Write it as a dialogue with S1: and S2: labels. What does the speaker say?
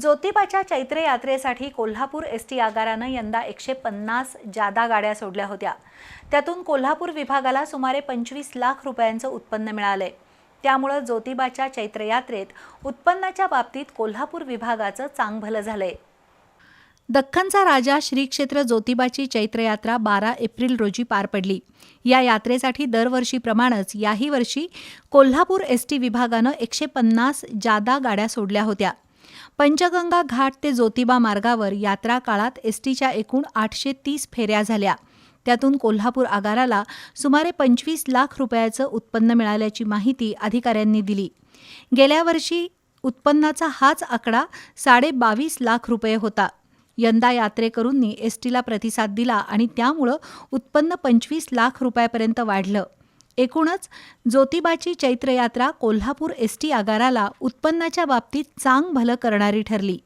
S1: ज्योतिबाच्या चैत्र यात्रेसाठी Kolhapur S T आगारानं यंदा एकशे पन्नास जादा गाड्या सोडल्या होत्या. त्यातून कोल्हापूर विभागाला सुमारे पंचवीस लाख रुपयांचं उत्पन्न मिळालंय. त्यामुळं ज्योतिबाच्या चैत्र यात्रेत उत्पन्नाच्या बाबतीत कोल्हापूर विभागाचं चांगभलं झालंय. दख्खनचा राजा श्री क्षेत्र ज्योतिबाची चैत्रयात्रा बारा एप्रिल रोजी पार पडली. या यात्रेसाठी दरवर्षीप्रमाणेच याही वर्षी कोल्हापूर एस टी विभागानं एकशे पन्नास जादा गाड्या सोडल्या होत्या. पंचगंगा घाट ते ज्योतिबा मार्गावर यात्रा काळात एस टीच्या एकूण आठशे तीस फेऱ्या झाल्या. त्यातून कोल्हापूर आगाराला सुमारे पंचवीस लाख रुपयाचं उत्पन्न मिळाल्याची माहिती अधिकाऱ्यांनी दिली. गेल्या वर्षी उत्पन्नाचा हाच आकडा साडे बावीस लाख रुपये होता. यंदा यात्रेकरूंनी एसटीला प्रतिसाद दिला आणि त्यामुळं उत्पन्न पंचवीस लाख रुपयापर्यंत वाढलं. एकूणच ज्योतिबाची चैत्रयात्रा कोल्हापूर एस टी आगाराला उत्पन्नाच्या बाबतीत चांग भलं करणारी ठरली.